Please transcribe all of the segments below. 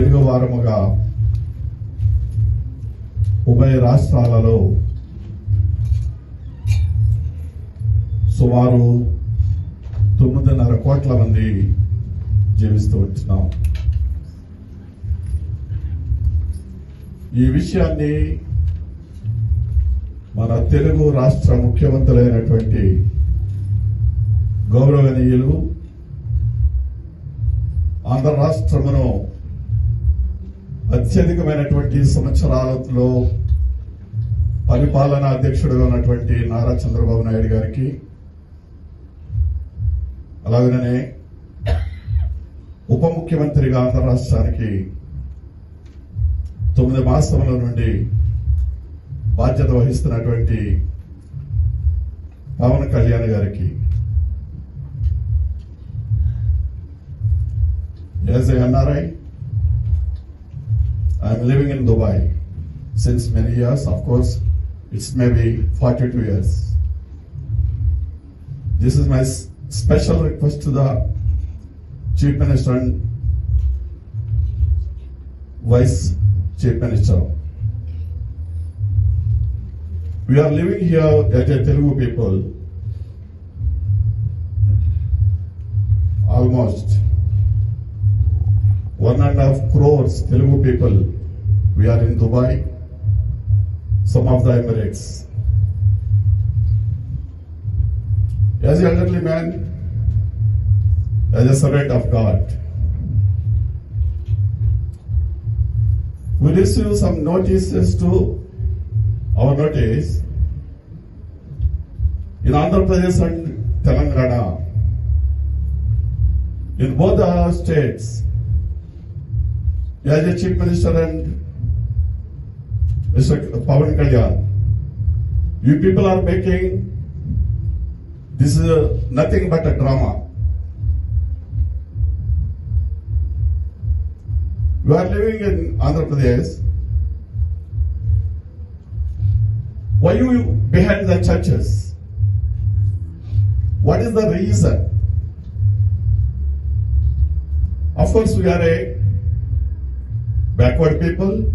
తెలుగు వారముగా ఉభయ రాష్ట్రాలలో సుమారు తొమ్మిదిన్నర కోట్ల మంది జీవిస్తూ వచ్చినాం. ఈ విషయాన్ని మన తెలుగు రాష్ట్ర ముఖ్యమంత్రులైనటువంటి గౌరవనీయులు ఆంధ్ర రాష్ట్రమును అత్యధికమైనటువంటి సంవత్సరాలలో పరిపాలనా అధ్యక్షుడుగా ఉన్నటువంటి నారా చంద్రబాబు నాయుడు గారికి అలాగనే ఉప ముఖ్యమంత్రిగా ఆంధ్ర రాష్ట్రానికి తొమ్మిది మాసముల నుండి బాధ్యత వహిస్తున్నటువంటి పవన్ కళ్యాణ్ గారికి As NRI NRI, I am living in Dubai since many years. Of course, it's maybe 42 years. This is my special request to the Chief Minister and Vice Chief Minister. We are living here as a Telugu people almost one and half crores Telugu people we are in Dubai some of the Emirates as elderly man as a servant of God we receive some notices to our notice in Andhra Pradesh and Telangana. In both the states, as a chief minister and Mr. Pawan Kalyan, you people are making this is a, nothing but a drama. You are living in Andhra Pradesh. Why you behind the churches? What is the reason? Of course, we are a backward people,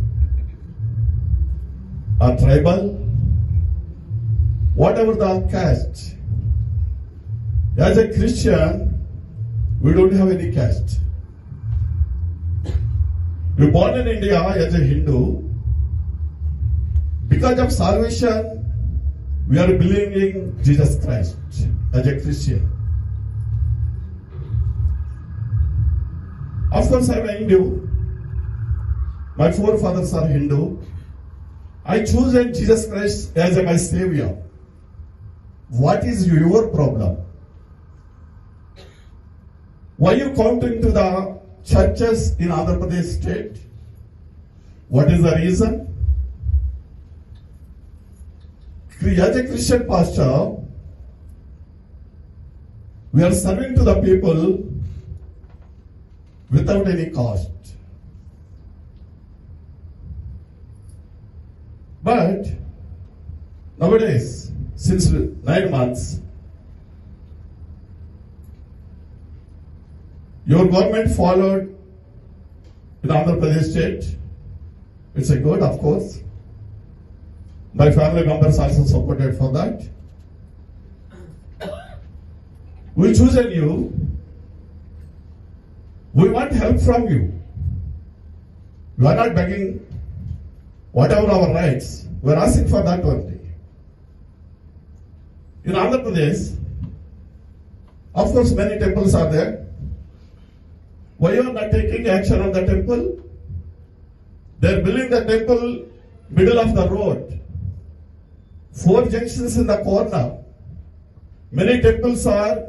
or tribal, whatever the caste. As a Christian, we don't have any caste. You're born in India as a Hindu. Because of salvation, we are believing Jesus Christ as a Christian. Of course, I'm a Hindu. My forefathers are Hindu. I chosen Jesus Christ as my savior. What is your problem? Why are you counting to the churches in Andhra Pradesh state? What is the reason? As a Christian pastor, we are serving to the people without any cost. But nowadays, since nine months, your government followed in Andhra Pradesh state. It's a good, of course. My family members also supported for that. We chosen you. We want help from you. We are not begging whatever our rights. We are asking for that only. In Andhra Pradesh, of course, many temples are there. Why you are not taking action on the temple? They are building the temple middle of the road. Four junctions in the corner. Many temples are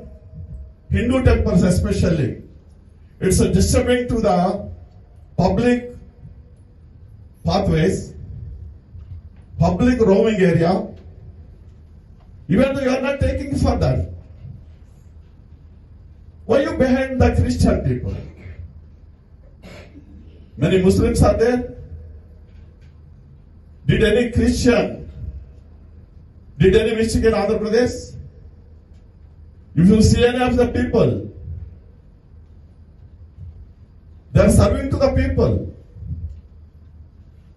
Hindu temples especially. It's a disturbing to the public pathways, public roaming area. Even though you are not taking for that. Why you behind the Christian people? Many Muslims are there. Did any Christian, did any in Andhra Pradesh? If you see any of the people, They are serving to the people.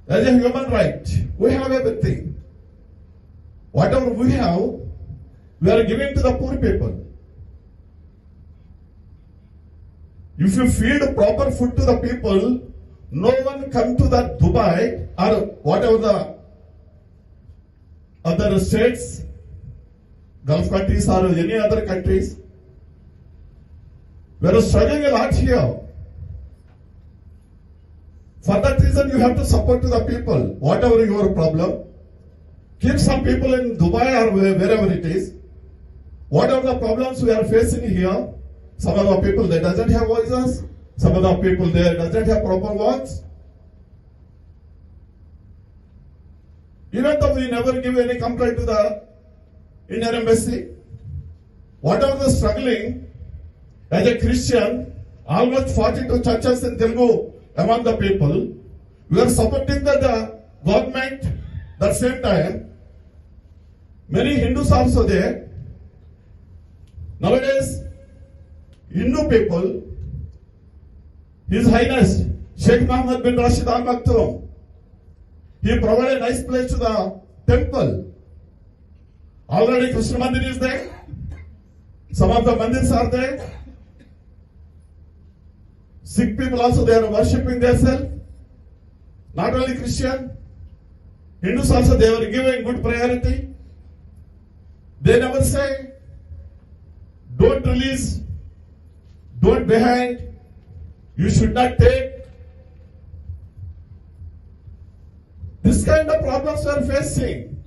As a human right, we have everything. Whatever we have, we are giving to the poor people. If you feed proper food to the people, no one come to that Dubai or whatever the other states, Gulf countries or any other countries. We are struggling a lot here. For that reason, you have to support to the people, whatever your problem. Keep some people in Dubai or wherever it is. What are the problems we are facing here, some of the people they doesn't have voices, some of the people there doesn't have proper words. Even though we never give any complaint to the Indian embassy, whatever the struggling, as a Christian, almost 42 churches in Telugu among the people, we are supporting the government. At the same time, many Hindus also there. Nowadays, Hindu people, His Highness Sheikh Mohammed bin Rashid Al Maktoum, he provided a nice place to the temple. Already Krishna Mandir is there. Some of the mandirs are there. Sikh people also they are worshipping themselves. Not only Christian, Hindus also they were giving good priority. They never say, don't release, don't behind, you should not take. This kind of problems we are facing.